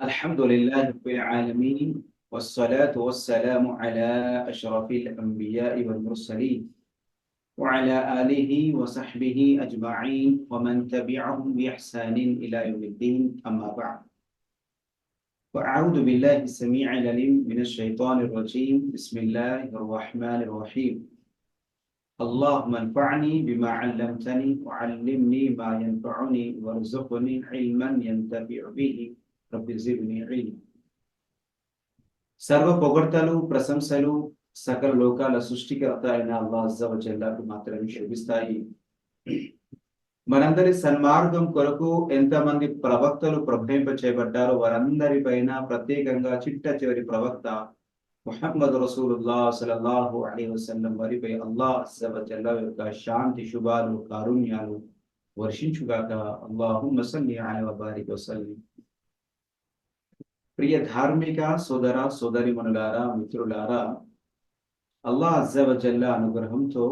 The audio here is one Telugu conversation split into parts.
الحمد لله رب العالمين والصلاة والسلام على أشرف الأنبياء والمرسلين وعلى آله وصحبه أجمعين ومن تبعهم بإحسان إلى يوم الدين أما بعد. وأعوذ بالله السميع العليم من الشيطان الرجيم بسم الله الرحمن الرحيم. اللهم انفعني بما علمتني وعلمني ما ينفعني وارزقني علما ينتفع به. సర్వ పొగడ్తలు ప్రశంసలు సకల లోకాల సృష్టికర్త అయిన అల్లాజల్లాకు మాత్రమే శోభిస్తాయి మనందరి సన్మార్గం కొరకు ఎంతమంది ప్రవక్తలు ప్రభేంప చేయబడ్డారో వారందరిపైన ప్రత్యేకంగా చిట్ట చివరి ప్రవక్త ముహమ్మద్ రసూలుల్లా సలల్లాహు అలీ వసల్లం వారిపై అల్లా అజల్లా యొక్క శాంతి శుభాలు కారుణ్యాలు వర్షించుగాక. అల్లాహు మసల్లి ఆయన వారికి వసల్లి. ప్రియ ధార్మిక సోదర సోదరిమనులారా మిత్రులారా అల్లా అజ్జవజల్ల అనుగ్రహంతో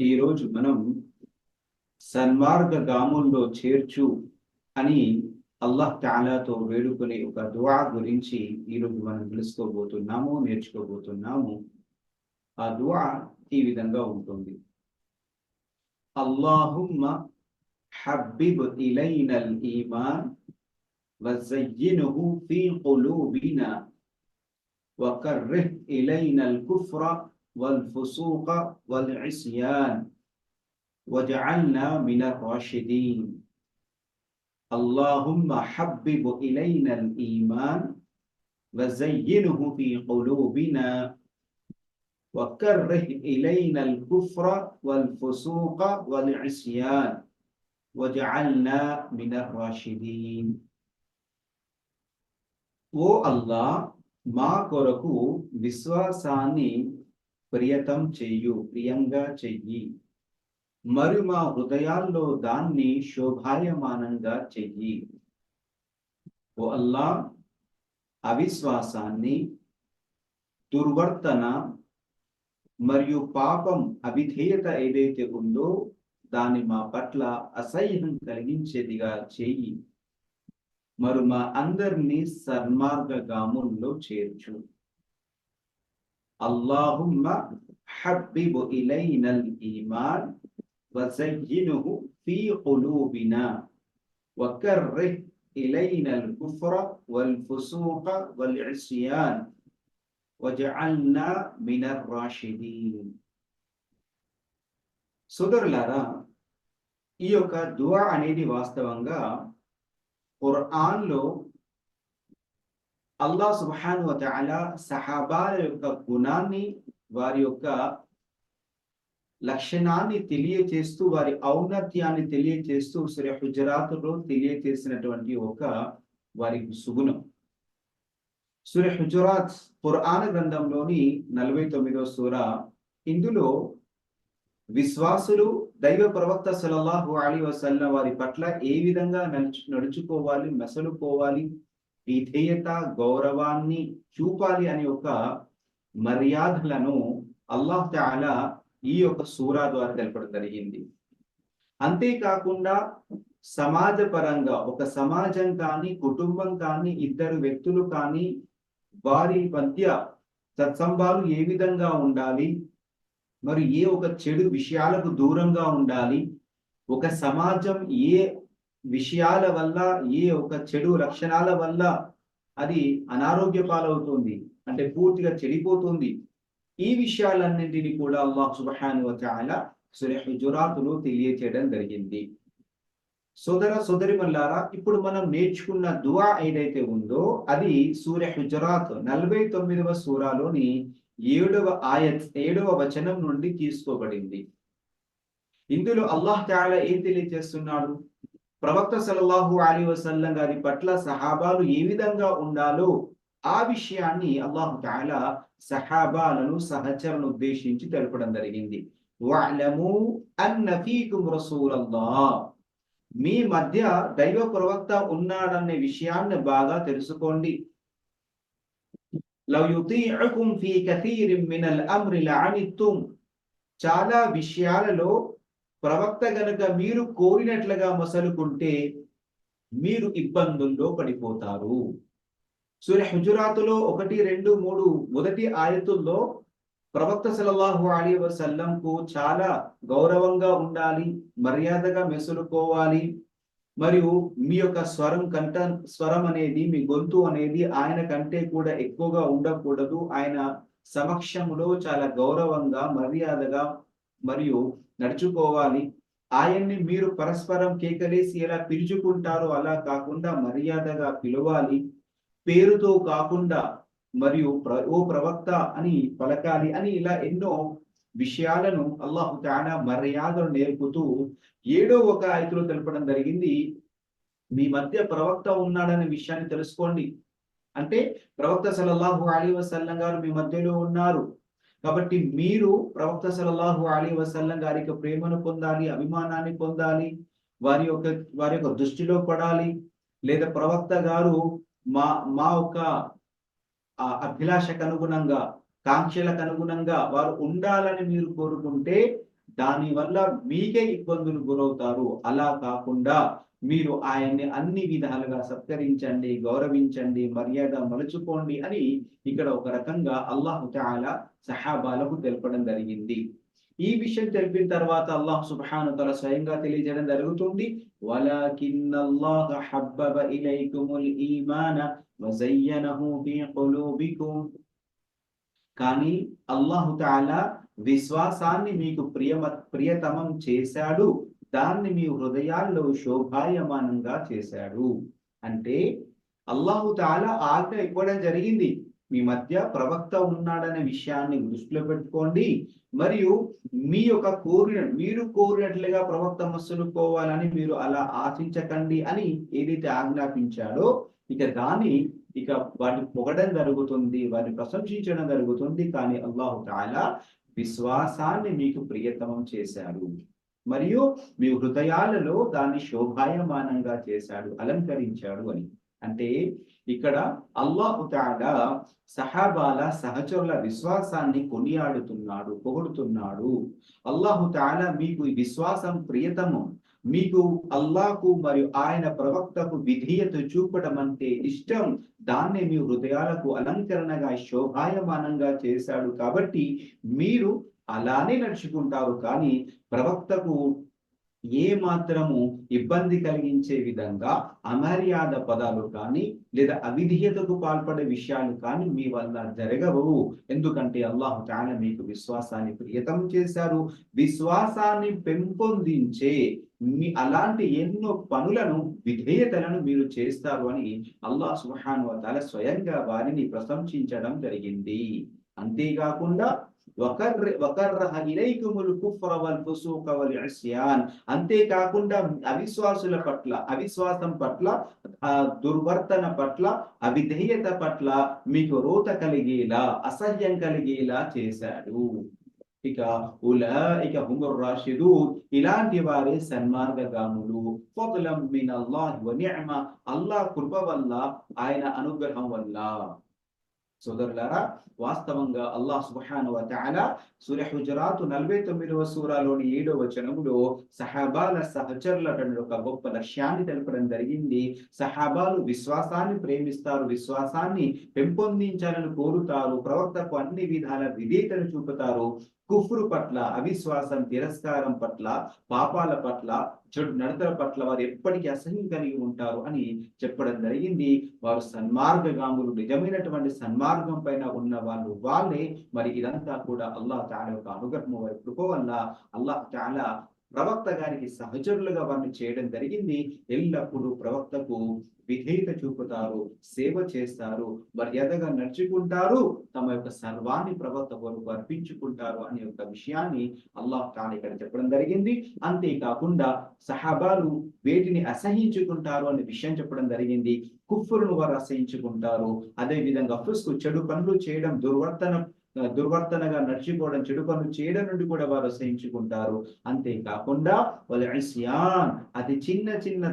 ఈరోజు మనం సన్మార్గ గాముల్లో చేర్చు అని అల్లాహ్ తాలాతో వేడుకునే ఒక దువా గురించి ఈరోజు మనం తెలుసుకోబోతున్నాము నేర్చుకోబోతున్నాము. ఆ దువా ఈ విధంగా ఉంటుంది. అల్లాహుమ్మ హబ్బిబ్ ఇలైనల్ ఈమాన్ وزينه في قلوبنا وكره إلينا الكفر والفسوق والعصيان واجعلنا من الراشدين. اللهم حبب إلينا الإيمان وزينه في قلوبنا وكره إلينا الكفر والفسوق والعصيان واجعلنا من الراشدين. ఓ అల్లా మా కొరకు విశ్వాసాన్ని ప్రియతం చెయ్యు ప్రియంగా చెయ్యి. మరి మా హృదయాల్లో దాన్ని శోభాయమానంగా చెయ్యి. ఓ అల్లా అవిశ్వాసాన్ని దుర్వర్తన మరియు పాపం అవిధేయత ఏదైతే ఉందో దాన్ని మా పట్ల అసహ్యం కలిగించేదిగా చేయి మరి మా అందరినీ సన్మార్గగాముల్లో చేర్చు అల్లాహుమ్మ హబ్బిబు ఇలైనల్ ఈమాన్ వజయ్యినుహు ఫీ ఖులూబినా వకర్రిహ్ ఇలైన الكفر والفسوق والعصيان وجعلنا من الراشدين సోదరులారా ఈ యొక్క దువా అనేది వాస్తవంగా ఖురాన్లో అల్లా సుబ్హాను వతఆల సహాబాల యొక్క గుణాన్ని వారి యొక్క లక్షణాన్ని తెలియచేస్తూ వారి ఔన్నత్యాన్ని తెలియచేస్తూ సూర్య హుజరాతులో తెలియచేసినటువంటి ఒక వారి సుగుణం సూర్య హుజరాత్ పురాణ గ్రంథంలోని నలభై తొమ్మిదో సూర ఇందులో విశ్వాసులు దైవ ప్రవక్త సలల్లాహు అలీ వసల్ల వారి పట్ల ఏ విధంగా నడుచు నడుచుకోవాలి మెసలుకోవాలి విధేయత గౌరవాన్ని చూపాలి అనే ఒక మర్యాదలను అల్లాహ్ తాలా ఈ యొక్క సూరా ద్వారా తెలపడం జరిగింది. అంతేకాకుండా సమాజ పరంగా ఒక సమాజం కానీ కుటుంబం కానీ ఇద్దరు వ్యక్తులు కానీ వారి మధ్య సత్సంభాలు ఏ విధంగా ఉండాలి మరి ఏ ఒక చెడు విషయాలకు దూరంగా ఉండాలి? ఒక సమాజం ఏ విషయాల వల్ల ఏ ఒక చెడు లక్షణాల వల్ల అది అనారోగ్య పాలవుతుంది? అంటే పూర్తిగా చెడిపోతుంది. ఈ విషయాలన్నింటినీ కూడా అల్లాహ్ సుబహాను వచాల సురేహుజురాతులు తెలియచేయడం జరిగింది. సోదర సోదరి మల్లారా ఇప్పుడు మనం నేర్చుకున్న దువా ఏదైతే ఉందో అది సూర్య హుజరాత్ నలభై తొమ్మిదవ సూరాలోని ఏడవ ఆయత్ ఏడవ వచనం నుండి తీసుకోబడింది. ఇందులో అల్లాహ్ తాలా ఏం తెలియజేస్తున్నాడు? ప్రవక్త సలల్లాహు అలీ వసల్లం గారి పట్ల సహాబాలు ఏ విధంగా ఉండాలో ఆ విషయాన్ని అల్లాహు తాలా సహాబాలను సహచరను ఉద్దేశించి తెలపడం జరిగింది. మీ మధ్య దైవ ప్రవక్త ఉన్నాడనే విషయాన్ని బాగా తెలుసుకోండి. లవ్ యుతీఉకుం ఫీ కథీరిన్ మినల్ అమ్రి లఅనిత్తుం చాలా విషయాలలో ప్రవక్త గనుక మీరు కోరినట్లుగా మసలుకుంటే మీరు ఇబ్బందుల్లో పడిపోతారు. సూర్య హుజురాతులో ఒకటి రెండు మూడు మొదటి ఆయతుల్లో ప్రవక్త సలల్లాహు అలీ వసల్లంకు చాలా గౌరవంగా ఉండాలి మర్యాదగా మెసులుకోవాలి మరియు మీ యొక్క స్వరం కంట స్వరం అనేది మీ గొంతు అనేది ఆయన కంటే కూడా ఎక్కువగా ఉండకూడదు. ఆయన సమక్షంలో చాలా గౌరవంగా మర్యాదగా మరియు నడుచుకోవాలి. ఆయన్ని మీరు పరస్పరం కేకలేసి ఎలా పిలుచుకుంటారో అలా కాకుండా మర్యాదగా పిలవాలి. పేరుతో కాకుండా మరియు ఓ ప్రవక్త అని పలకాలి అని ఇలా ఎన్నో విషయాలను అల్లాహు తానా మర్యాదలు నేర్పుతూ ఏడో ఒక ఆయతులో తెలపడం జరిగింది. మీ మధ్య ప్రవక్త ఉన్నాడనే విషయాన్ని తెలుసుకోండి. అంటే ప్రవక్త సలల్లాహు అలీ వసల్లం గారు మీ మధ్యలో ఉన్నారు. కాబట్టి మీరు ప్రవక్త సలల్లాహు అలీ వసల్లం గారికి ప్రేమను పొందాలి అభిమానాన్ని పొందాలి వారి యొక్క వారి యొక్క దృష్టిలో పడాలి. లేదా ప్రవక్త గారు మా మా యొక్క అభిలాషకు అనుగుణంగా కాంక్షలకు అనుగుణంగా వారు ఉండాలని మీరు కోరుకుంటే దాని వల్ల మీకే ఇబ్బందులు గురవుతారు. అలా కాకుండా మీరు ఆయన్ని అన్ని విధాలుగా సత్కరించండి గౌరవించండి మర్యాద మలుచుకోండి అని ఇక్కడ ఒక రకంగా అల్లాహు తాలా సహాబాలకు తెలపడం జరిగింది. ఈ విషయం తెలిపిన తర్వాత అల్లాహ్ సుబ్హాను తల స్వయంగా తెలియజేయడం జరుగుతుంది. వలాకిన్నల్లాహ హబ్బబ ఇలైకుముల్ ఈమాన వజయ్యనహు ఫీ ఖులూబికుం కానీ అల్లాహుతాలా విశ్వాసాన్ని మీకు ప్రియమ ప్రియతమం చేశాడు. దాన్ని మీ హృదయాల్లో శోభాయమానంగా చేశాడు. అంటే అల్లాహు తాలా ఆజ్ఞ ఇవ్వడం జరిగింది. మీ మధ్య ప్రవక్త ఉన్నాడనే విషయాన్ని దృష్టిలో పెట్టుకోండి. మరియు మీ యొక్క కోరిన మీరు కోరినట్లుగా ప్రవక్త మసులుకోవాలని మీరు అలా ఆశించకండి అని ఏదైతే ఆజ్ఞాపించాడో ఇక దాన్ని ఇక వారిని పొగడం జరుగుతుంది వారిని ప్రశంసించడం జరుగుతుంది కానీ అల్లాహు తాలా విశ్వాసాన్ని మీకు ప్రియతమం చేశాడు. మరియు మీ హృదయాలలో దాన్ని శోభాయమానంగా చేశాడు అలంకరించాడు అని. అంటే ఇక్కడ అల్లాహు తాడా సహాబాల సహచరుల విశ్వాసాన్ని కొనియాడుతున్నాడు పొగుడుతున్నాడు. అల్లాహు తాలా మీకు విశ్వాసం ప్రియతము మీకు అల్లాకు మరియు ఆయన ప్రవక్తకు విధేయత చూపడం అంటే ఇష్టం. దాన్ని మీ హృదయాలకు అలంకరణగా శోభాయమానంగా చేశాడు కాబట్టి మీరు అలానే నడుచుకుంటారు. కానీ ప్రవక్తకు ఏ మాత్రము ఇబ్బంది కలిగించే విధంగా అమర్యాద పదాలు కానీ లేదా అవిధేయతకు పాల్పడే విషయాలు కానీ మీ వల్ల జరగవు. ఎందుకంటే అల్లాహు చాలా మీకు విశ్వాసాన్ని ప్రియతం చేశారు. విశ్వాసాన్ని పెంపొందించే మీ అలాంటి ఎన్నో పనులను విధేయతలను మీరు చేస్తారు అని అల్లా సుహాన్ తాల స్వయంగా వారిని ప్రశంసించడం జరిగింది. అంతేకాకుండా అంతేకాకుండా అవిశ్వాసుల పట్ల అవిశ్వాసం పట్ల దుర్వర్తన పట్ల అవిధేయత పట్ల మీకు రోత కలిగేలా అసహ్యం కలిగేలా చేశాడు. ఇక ఉలాయిక హుముర్ రాషిదు ఇలాంటి వారే సన్మార్గగాములు. ఫదలం మిన్ అల్లాహ్ వ నిఅమ. అల్లాహ్ కృప వల్ల ఆయన అనుగ్రహం వల్ల. సోదరులారా వాస్తవంగా అల్లాహ్ సుబ్హాన వ తఆలా సూర్య హుజరాత్ నలభై తొమ్మిదవ సూరాలోని ఏడవ వచనములో సహాబాల సహచరుల ఒక గొప్ప లక్ష్యాన్ని తెలపడం జరిగింది. సహాబాలు విశ్వాసాన్ని ప్రేమిస్తారు విశ్వాసాన్ని పెంపొందించాలని కోరుతారు ప్రవర్తకు అన్ని విధాల విధేయతను చూపుతారు. కుఫ్రు పట్ల అవిశ్వాసం తిరస్కారం పట్ల పాపాల పట్ల చెడు నడతల పట్ల వారు ఎప్పటికీ అసహ్యం కలిగి ఉంటారు అని చెప్పడం జరిగింది. వారు సన్మార్గగాములు నిజమైనటువంటి సన్మార్గం పైన ఉన్న వాళ్ళు వాళ్ళే. మరి ఇదంతా కూడా అల్లాహ్ తాలా యొక్క అనుగ్రహం వారి కృప వల్ల అల్లాహ్ చాలా ప్రవక్త గారికి సహచరులుగా వారిని చేయడం జరిగింది. ఎల్లప్పుడూ ప్రవక్తకు విధేయత చూపుతారు సేవ చేస్తారు మర్యాదగా నడుచుకుంటారు తమ యొక్క సర్వాన్ని ప్రవర్త కొరకు అర్పించుకుంటారు అనే ఒక విషయాన్ని అల్లాహ్ తాను ఇక్కడ చెప్పడం జరిగింది. అంతేకాకుండా సహాబాలు వేటిని అసహించుకుంటారు అనే విషయం చెప్పడం జరిగింది. కుఫ్ఫురును వారు అసహించుకుంటారు. అదే విధంగా ఫుస్కు చెడు పనులు చేయడం దుర్వర్తన దుర్వర్తనగా నడుచుకోవడం చెడు పనులు చేయడం నుండి కూడా వారు అసహించుకుంటారు. అంతేకాకుండా వాళ్ళ అది చిన్న చిన్న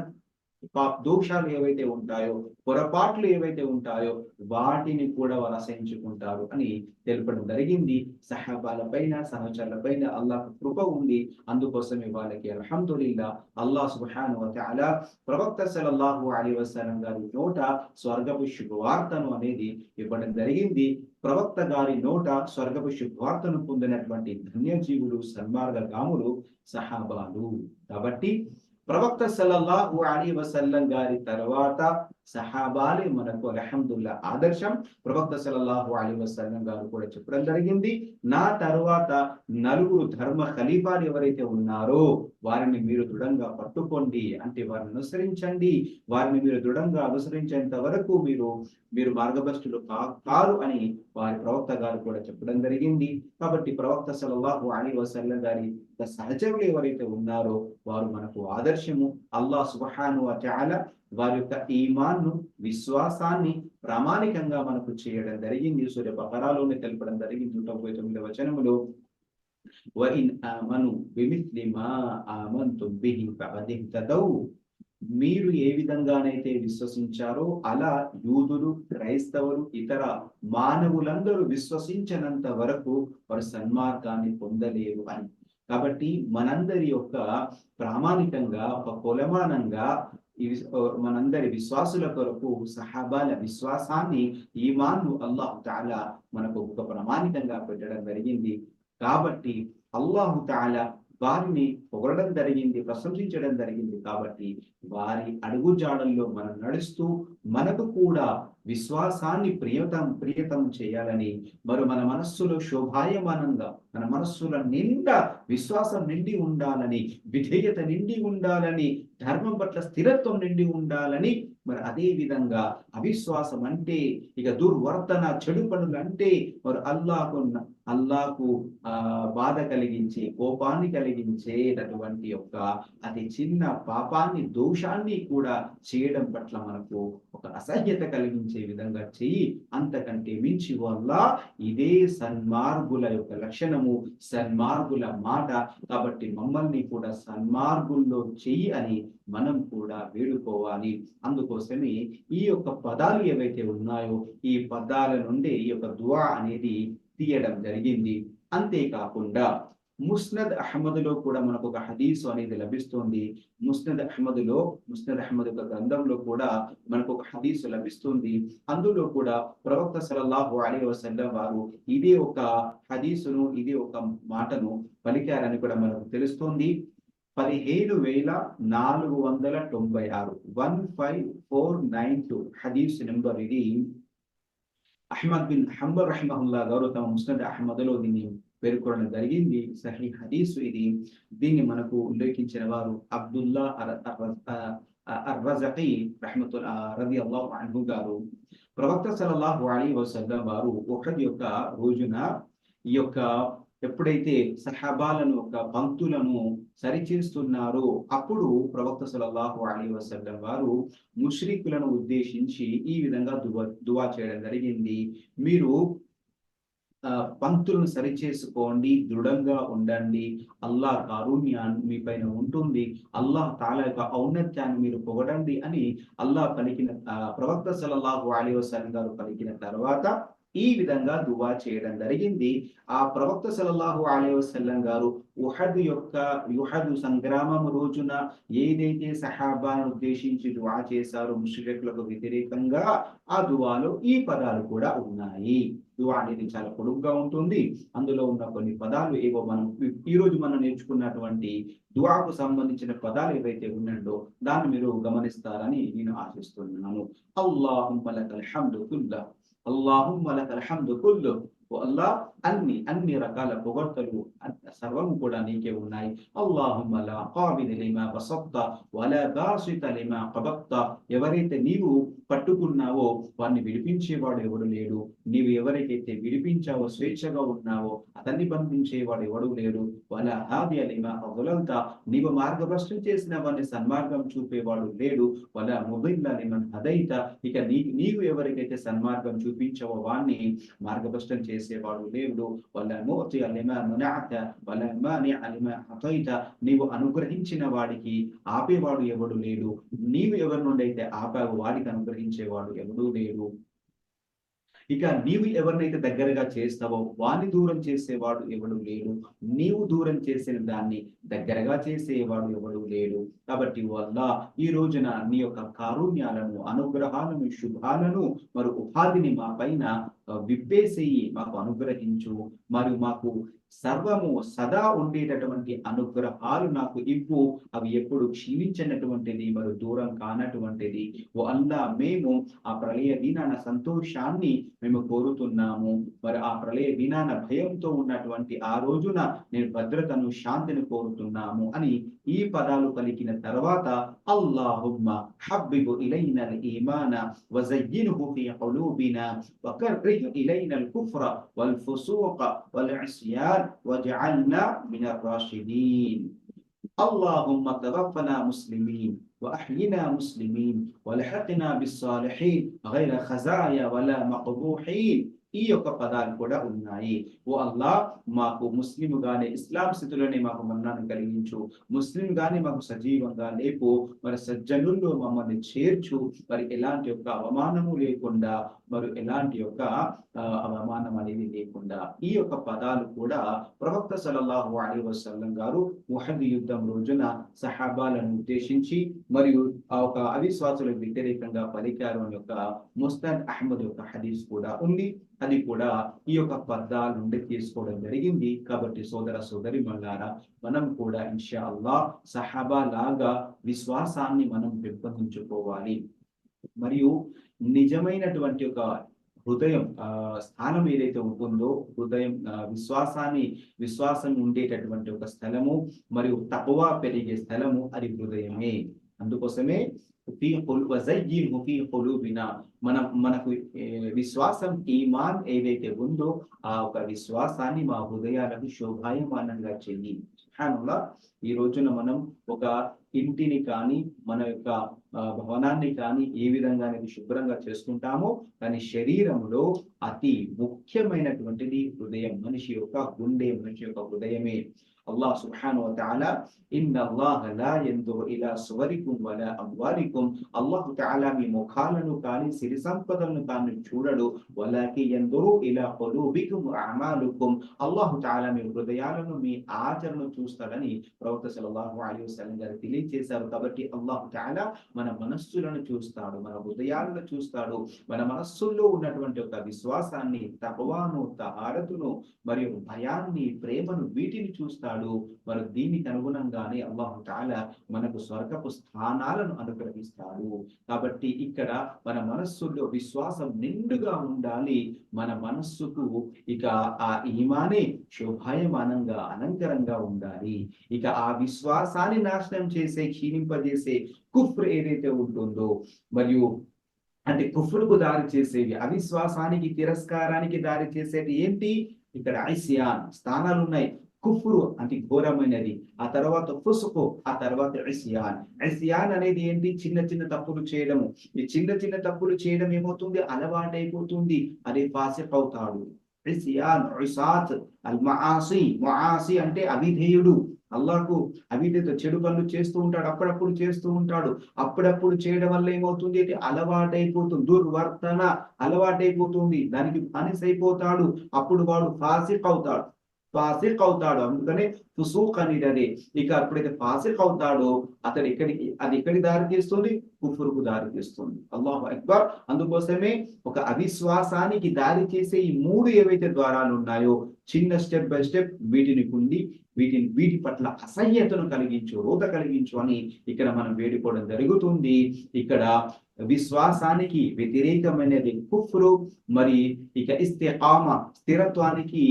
దోషాలు ఏవైతే ఉంటాయో పొరపాట్లు ఏవైతే ఉంటాయో వాటిని కూడా వారు అసహించుకుంటారు అని తెలపడం జరిగింది. సహాబాల పైన సహచరుల పైన అల్లాహ్ కృప ఉంది. అందుకోసమే వాళ్ళకి అల్హమ్దుల్లా అల్లాహ్ సుహాను అలా ప్రవక్త సలల్లాహు అలీ వసలం గారి నోట స్వర్గపు శుభవార్తను అనేది ఇవ్వడం జరిగింది. ప్రవక్త గారి నోట స్వర్గపు శుభవార్తను పొందినటువంటి ధన్యజీవులు సన్మార్గగాములు సహాబాలు. కాబట్టి ప్రవక్త సల్లల్లాహు అలీ వసల్లం గారి తర్వాత సహాబాలే మనకు అలహందుల్లా ఆదర్శం. ప్రవక్త సలల్లాహు అలీ వసల్లం గారు కూడా చెప్పడం జరిగింది. నా తర్వాత నలుగురు ధర్మ ఖలీఫాలు ఎవరైతే ఉన్నారో వారిని మీరు దృఢంగా పట్టుకోండి అంటే వారిని అనుసరించండి. వారిని మీరు దృఢంగా అనుసరించేంత వరకు మీరు మీరు మార్గభ్రష్టులు కారు అని వారి ప్రవక్త గారు కూడా చెప్పడం జరిగింది. కాబట్టి ప్రవక్త సలల్లాహు అలీ వసల్లం గారి సహచరులు ఎవరైతే ఉన్నారో వారు మనకు ఆదర్శము. అల్లా సుబహాను చాలా వారి యొక్క ఈమాన్ను విశ్వాసాన్ని ప్రామాణికంగా మనకు చేయడం జరిగింది. సూర్య బహరాలోనే తెలపడం జరిగింది. నూట ముప్పై తొమ్మిది వచనములు మీరు ఏ విధంగానైతే విశ్వసించారో అలా యూదులు క్రైస్తవులు ఇతర మానవులందరూ విశ్వసించినంత వరకు వారు సన్మార్గాన్ని పొందలేరు అని. కాబట్టి మనందరి యొక్క ప్రామాణికంగా ఒక కొలమానంగా మనందరి విశ్వాసుల కొరకు సహాబాల విశ్వాసాన్ని ఈమాన్ను అల్లాహు తాలా మనకు ఒక ప్రమాణికంగా పెట్టడం జరిగింది. కాబట్టి అల్లాహు తాలా వారిని పొగడడం జరిగింది ప్రశంసించడం జరిగింది. కాబట్టి వారి అడుగుజాడల్లో మనం నడుస్తూ మనకు కూడా విశ్వాసాన్ని ప్రియతం ప్రియతం చేయాలని మరి మన మనస్సులో శోభాయమానంగా మన మనస్సుల నిండా విశ్వాసం నిండి ఉండాలని విధేయత నిండి ఉండాలని ధర్మం పట్ల స్థిరత్వం నిండి ఉండాలని మరి అదే విధంగా అవిశ్వాసం అంటే ఇక దుర్వర్తన చెడు పనులు అంటే మరి అల్లాకు అల్లాకు ఆ బాధ కలిగించే కోపాన్ని కలిగించేటటువంటి యొక్క అతి చిన్న పాపాన్ని దోషాన్ని కూడా చేయడం పట్ల మనకు ఒక అసహ్యత కలిగించే విధంగా చెయ్యి. అంతకంటే మించి వల్ల ఇదే సన్మార్గుల యొక్క లక్షణం లక్షణము సన్మార్గుల మాట కాబట్టి మమ్మల్ని కూడా సన్మార్గుల్లో చెయ్యి అని మనం కూడా వేడుకోవాలి. అందుకోసమే ఈ యొక్క పదాలు ఏవైతే ఉన్నాయో ఈ పదాల నుండి ఈ యొక్క దువా అనేది తీయడం జరిగింది. అంతేకాకుండా ముస్నద్ అహ్మద్లో కూడా మనకు ఒక హదీసు అనేది లభిస్తుంది. ముస్నద్ అహ్మద్లో ముస్నద్ అహ్మద్ యొక్క గ్రంథంలో కూడా మనకు ఒక హదీసు లభిస్తుంది. అందులో కూడా ప్రవక్త సలల్లాహు అలీ వసల్లం వారు ఇదే ఒక హదీసును ఇదే ఒక మాటను పలికారని కూడా మనకు తెలుస్తుంది. పదిహేను వేల నాలుగు వందల తొంభై ఆరు one five four nine two హదీస్ నెంబర్ ఇది. అహ్మద్ బిన్ హంబర్ రహమహుల్లా గారు తమ ముస్నద్ అహ్మద్లో దీన్ని పేర్కొనడం జరిగింది. సహీ హదీసు ఇది. దీన్ని మనకు ఉల్లేఖించిన వారు అబ్దుల్లా అర్రజీ రహమతుల్ రది అన్హు గారు. ప్రవక్త సలల్లాహు అలీ వసల్లం వారు ఒకటి యొక్క రోజున ఈ యొక్క ఎప్పుడైతే సహాబాలను ఒక పంక్తులను సరిచేస్తున్నారో అప్పుడు ప్రవక్త సలల్లాహు అలీ వసల్లం వారు ముష్రికులను ఉద్దేశించి ఈ విధంగా దువా దువా చేయడం జరిగింది. మీరు పంక్తులను సరిచేసుకోండి దృఢంగా ఉండండి. అల్లాహ్ కారుణ్యాన్ని మీ పైన ఉంటుంది. అల్లాహ్ తాల యొక్క ఔన్నత్యాన్ని మీరు పొగడండి అని అల్లాహ్ పలికిన ప్రవక్త సలల్లాహు అలీ వసలం గారు పలికిన తర్వాత ఈ విధంగా దువా చేయడం జరిగింది. ఆ ప్రవక్త సలల్లాహు అలీ వసల్లం గారు ఉహద్ యొక్క యుహద్ సంగ్రామం రోజున ఏదైతే సహాబాను ఉద్దేశించి దువా చేశారో ముష్రికులకు వ్యతిరేకంగా ఆ దువాలో ఈ పదాలు కూడా ఉన్నాయి. దువా అనేది చాలా పొడుగ్గా ఉంటుంది. అందులో ఉన్న కొన్ని పదాలు ఏవో మనం ఈ రోజు మనం నేర్చుకున్నటువంటి దువాకు సంబంధించిన పదాలు ఏవైతే ఉన్నాడో దాన్ని మీరు గమనిస్తారని నేను ఆశిస్తున్నాను. అల్లాహుమ్మల హమ్దు కుల్లా. అల్లాహుమ్మల హమ్దు కుల్లు. అల్లా అన్ని అన్ని రకాల పొగడ్తలు సర్వము కూడా నీకే ఉన్నాయి అల్లాహుమ్మ లా లిమా బసత్త వలా బాసిత లిమా కబత్త ఎవరైతే నీవు పట్టుకున్నావో వారిని విడిపించేవాడు ఎవడు లేడు. నీవు ఎవరికైతే విడిపించావో స్వేచ్ఛగా ఉన్నావో అతన్ని బంధించేవాడు ఎవడు లేడు. వాళ్ళ అహాది అలిమా అదులంతా నీవు మార్గభ్రష్టం చేసిన వారిని సన్మార్గం చూపేవాడు లేడు. వాళ్ళ మొబైల్ లిమన్ హదైత ఇక నీ నీవు ఎవరికైతే సన్మార్గం చూపించావో వాణ్ణి మార్గభ్రష్టం చేసేవాడు లేడు. వాళ్ళ మోతి అలిమా మునాత వాళ్ళ మాని అలిమా హతైత నీవు అనుగ్రహించిన వాడికి ఆపేవాడు ఎవడు లేడు. నీవు ఎవరి నుండి అయితే ఆపావు వాడికి అనుగ్రహించేవాడు ఎవడూ లేడు. ఇక నీవు ఎవరినైతే దగ్గరగా చేస్తావో వాని దూరం చేసేవాడు ఎవడు లేడు. నీవు దూరం చేసిన దాన్ని దగ్గరగా చేసేవాడు ఎవడు లేడు. కాబట్టి వల్ల ఈ రోజున నీ యొక్క కారుణ్యాలను అనుగ్రహాలను శుభాలను మరి ఉపాధిని మా పైన విప్పేసేయి మాకు అనుగ్రహించు. మరియు మాకు సర్వము సదా ఉండేటటువంటి అనుగ్రహాలు నాకు ఇవ్వు అవి ఎప్పుడు క్షీణించినటువంటిది మరి దూరం కానటువంటిది ఓ అల్లా మేము ఆ ప్రళయ దినాన సంతోషాన్ని మేము కోరుతున్నాము మరి ఆ ప్రళయ దినాన భయంతో ఉన్నటువంటి ఆ రోజున నేను భద్రతను శాంతిని కోరుతున్నాము అని ఈ పదాలు పలికిన తర్వాత అల్లాహుమ్మ హబ్బిబు ఇలైన ఈమాన వజయ్యినుహు ఫీ ఖులూబినా వకర్రిహ్ ఇలైన الكفر والفسوق والعصيان واجعلنا من الراشدين اللهم توفنا مسلمين وأحينا مسلمين ولحقنا بالصالحين غير خزايا ولا مقبوحين ఈ యొక్క పదాలు కూడా ఉన్నాయి ఓ అల్లా మాకు ముస్లిం గానే ఇస్లాం స్థితిలోనే మాకు మన్నాను కలిగించు ముస్లిం గానే మాకు సజీవంగా లేపు మరి సజ్జనుల్లో మమ్మల్ని చేర్చు మరి ఎలాంటి యొక్క అవమానము లేకుండా మరి ఎలాంటి యొక్క అవమానం అనేది లేకుండా ఈ యొక్క పదాలు కూడా ప్రవక్త సలల్లాహు అలీ వసల్లం గారు ముహద్ యుద్ధం రోజున సహాబాలను ఉద్దేశించి మరియు ఆ ఒక అవిశ్వాసులకు వ్యతిరేకంగా పలికారు అని యొక్క ముస్తాద్ అహ్మద్ యొక్క హదీస్ కూడా ఉంది. అది కూడా ఈ యొక్క పదాల నుండి తీసుకోవడం జరిగింది. కాబట్టి సోదర సోదరి మల్లారా మనం కూడా ఇన్షా అల్లా సహాబా లాగా విశ్వాసాన్ని మనం పెంపొందించుకోవాలి. మరియు నిజమైనటువంటి ఒక హృదయం ఆ స్థానం ఏదైతే ఉంటుందో హృదయం విశ్వాసాన్ని విశ్వాసం ఉండేటటువంటి ఒక స్థలము మరియు తపవా పెరిగే స్థలము అది హృదయమే. అందుకోసమే మన మనం మనకు ఏ, విశ్వాసం ఈమాన్ ఏదైతే ఉందో ఆ ఒక విశ్వాసాన్ని మా హృదయాలకు శోభాయమానంగా చెయ్యి. ఈ రోజున మనం ఒక ఇంటిని కానీ మన యొక్క భవనాన్ని కానీ ఏ విధంగా అనేది శుభ్రంగా చేసుకుంటామో కానీ శరీరంలో అతి ముఖ్యమైనటువంటిది హృదయం మనిషి యొక్క గుండె మనిషి యొక్క హృదయమే. అల్లాహ్ సుబ్హాను వతఆలా ఇన్న అల్లాహ లా ఇలా సువరికుం వలా అమ్వాలికుం అల్లాహ్ తాలా మీ ముఖాలను కానీ సిరి సంపదలను కానీ చూడడు. వలాకి యందురు ఇలా అమాలుకుం అల్లాహ్ మీ హృదయాలను మీ ఆచరణను చూస్తాడని ప్రవక్త సల్లల్లాహు అలైహి వసల్లం గారు తెలియజేశారు. కాబట్టి అల్లాహ్ తాలా మన మనస్సులను చూస్తాడు మన హృదయాలను చూస్తాడు. మన మనస్సుల్లో ఉన్నటువంటి ఒక విశ్వాసాన్ని తపవాను తహారతును మరియు భయాన్ని ప్రేమను వీటిని చూస్తాడు. మరి దీనికి అనుగుణంగానే అల్లాహు మనకు స్వర్గపు స్థానాలను అనుగ్రహిస్తాడు. కాబట్టి ఇక్కడ మన మనస్సులో విశ్వాసం నిండుగా ఉండాలి. మన మనస్సుకు ఇక ఆ ఈమానే శోభాయమానంగా అలంకరంగా ఉండాలి. ఇక ఆ విశ్వాసాన్ని నాశనం చేసే క్షీణింపజేసే కుఫ్ర్ ఏదైతే ఉంటుందో మరియు అంటే కుఫ్రుకు దారి చేసేవి అవిశ్వాసానికి తిరస్కారానికి దారి చేసేది ఏంటి? ఇక్కడ ఐసియాన్ స్థానాలు ఉన్నాయి కుఫ్రు అతి ఘోరమైనది. ఆ తర్వాత ఫుసుకు ఆ తర్వాత ఇసియాన్. ఇసియాన్ అనేది ఏంటి? చిన్న చిన్న తప్పులు చేయడము. ఈ చిన్న చిన్న తప్పులు చేయడం ఏమవుతుంది? అలవాటైపోతుంది. అది ఫాసిక్ అవుతాడు ఇసియాన్ ఇసాత్ అల్ మఆసి అంటే అవిధేయుడు. అల్లాకు అవిధేత చెడు పనులు చేస్తూ ఉంటాడు. అప్పుడప్పుడు చేస్తూ ఉంటాడు. అప్పుడప్పుడు చేయడం వల్ల ఏమవుతుంది? అంటే అలవాటైపోతుంది. దుర్వర్తన అలవాటైపోతుంది. దానికి పనిసైపోతాడు అయిపోతాడు అప్పుడు వాడు ఫాసిక్ అవుతాడు ఫాసిక్ అవుతాడు అందుకనే ఫుసూక్ అనేది ఇక ఎప్పుడైతే ఫాసిక్ అవుతాడో అతడు ఎక్కడికి అది ఎక్కడికి దారి తీస్తుంది? కుఫురుకు దారి తీస్తుంది. అల్లాహు అక్బర్. అందుకోసమే ఒక అవిశ్వాసానికి దారి చేసే ఈ మూడు ఏవైతే ద్వారాలు ఉన్నాయో చిన్న స్టెప్ బై స్టెప్ వీటిని కుండి వీటిని వీటి పట్ల అసహ్యతను కలిగించు రోత కలిగించు అని ఇక్కడ మనం వేడుకోవడం జరుగుతుంది. ఇక్కడ విశ్వాసానికి వ్యతిరేకమైనది కుఫ్రు. మరి ఇక ఇస్తేకామ స్థిరత్వానికి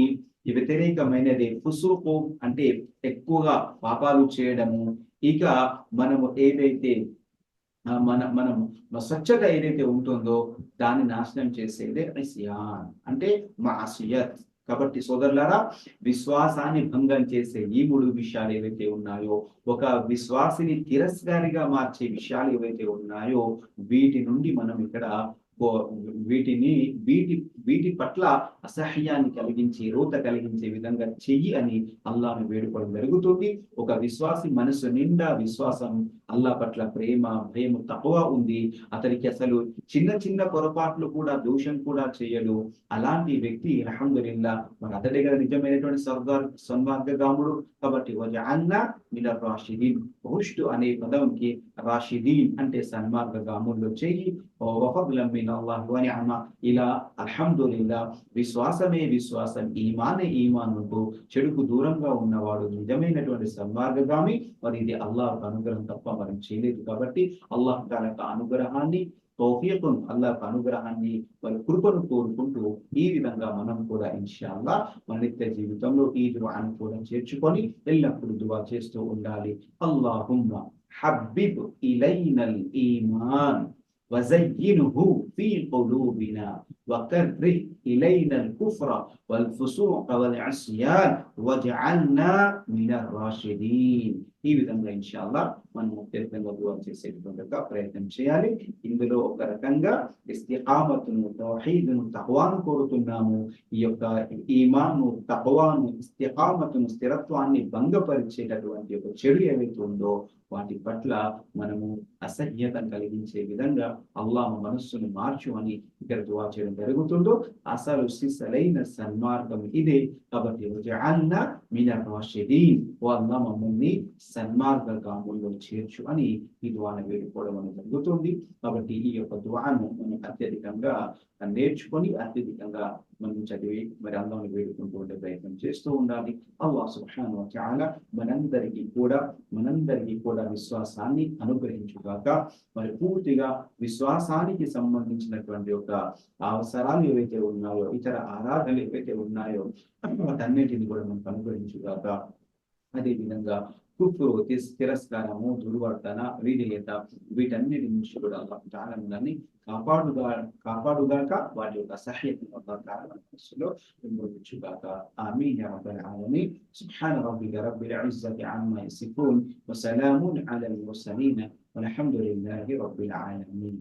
వ్యతిరేకమైనది ఫుసూకు అంటే ఎక్కువగా పాపాలు చేయడము. ఇక మనము ఏదైతే మన మనం స్వచ్ఛత ఏదైతే ఉంటుందో దాన్ని నాశనం చేసేదే ఇస్యాన్ అంటే మాసియత్. కాబట్టి సోదరులారా విశ్వాసాన్ని భంగం చేసే ఈ మూడు విషయాలు ఏవైతే ఉన్నాయో ఒక విశ్వాసిని తిరస్కారిగా మార్చే విషయాలు ఏవైతే ఉన్నాయో వీటి నుండి మనం ఇక్కడ వీటిని వీటి వీటి పట్ల అసహ్యాన్ని కలిగించి రోత కలిగించే విధంగా చెయ్యి అని అల్లాను వేడుకోవడం జరుగుతుంది. ఒక విశ్వాసి మనసు నిండా విశ్వాసం అల్లా పట్ల ప్రేమ భయం తక్కువ ఉంది. అతనికి అసలు చిన్న చిన్న పొరపాట్లు కూడా దోషం కూడా చేయడు. అలాంటి వ్యక్తి అల్హమ్దులిల్లా మరి అతడి దగ్గర నిజమైనటువంటి సర్దార్ సన్మార్గగాముడు. కాబట్టి అన్న మినర్ రాషిదీన్ హుష్టు అనే పదంకి రాషిదీన్ అంటే సన్మార్గగాముల్లో చెయ్యి. ఇలా మిన్ అల్లాహ్ విశ్వాసమే విశ్వాసం. ఈమానే ఈమాన్ ఉంటూ చెడుకు దూరంగా ఉన్నవాడు నిజమైనటువంటి సన్మార్గగామి. మరి ఇది అల్లాహ్ అనుగ్రహం తప్ప మనం చేయలేదు కాబట్టి అల్లాహ్ తన అనుగ్రహాన్ని తౌఫీకును అల్లాహ్ అనుగ్రహాన్ని మరి కృపను కోరుకుంటూ ఈ విధంగా మనం కూడా ఇన్షాల్లా మన నిత్య జీవితంలో ఈ దువాను కూడా చేర్చుకొని ఎల్లప్పుడూ దువా చేస్తూ ఉండాలి. అల్లాహుమ్మ హబ్బిబ్ ఇలైనల్ ఈమాన్. وزينه في قلوبنا وكره إلينا الكفر والفسوق والعصيان واجعلنا من الراشدين. ఈ విధంగా ఇన్షాల్లా మనం ప్రత్యేకంగా దువా చేసేటువంటి ప్రయత్నం చేయాలి. ఇందులో ఒక రకంగా ఇస్తిహామతును తౌహీదును తహవాను కోరుతున్నాము. ఈ యొక్క ఈమాను తహవాను ఇస్తిహామతును స్థిరత్వాన్ని భంగపరిచేటటువంటి ఒక చెడు ఏవైతే ఉందో వాటి పట్ల మనము అసహ్యత కలిగించే విధంగా అల్లాము మనస్సును మార్చు అని ఇక్కడ దువా చేయడం జరుగుతుందో అసలు సిసలైన సన్మార్గం ఇదే. కాబట్టి అన్న మినర్ రాషిదీన్. ఓ అల్లా మమ్మల్ని సన్మార్గగాముల్లో చేర్చు అని ఈ దువాను వేడుకోవడం అనేది జరుగుతుంది. కాబట్టి ఈ యొక్క దువాను మనం అత్యధికంగా నేర్చుకొని అత్యధికంగా మనం చదివి మరి అల్లాహ్ని వేడుకుంటూ ఉండే ప్రయత్నం చేస్తూ ఉండాలి. అల్లా సుఖాను చాలా మనందరికీ కూడా మనందరికీ కూడా విశ్వాసాన్ని అనుగ్రహించుగాక. మరి పూర్తిగా విశ్వాసానికి సంబంధించినటువంటి ఒక అవసరాలు ఏవైతే ఉన్నాయో ఇతర ఆరాధనలు ఏవైతే ఉన్నాయో వాటన్నిటిని కూడా మనకు అనుగ్రహించుగాక. అదేవిధంగా కుఫ్రు తిస్- తిరస్కారము దుర్వర్తన విధేయత వీటన్నిటి నుంచి కూడా అల్లాహ్ తాలా మనల్ని కాపాడుగా కాపాడుగాక వాటి యొక్క సహాయతను అల్లాహ్ తాలా మన మనసులో పెంపొందించుగాక ఆమీన్ యా రబ్బల్ ఆలమీన్ సుబ్హాన రబ్బిక రబ్బిల్ ఇజ్జతి అమ్మా యసిఫూన్ వసలామున్ అలల్ ముర్సలీన్ والحمد لله رب العالمين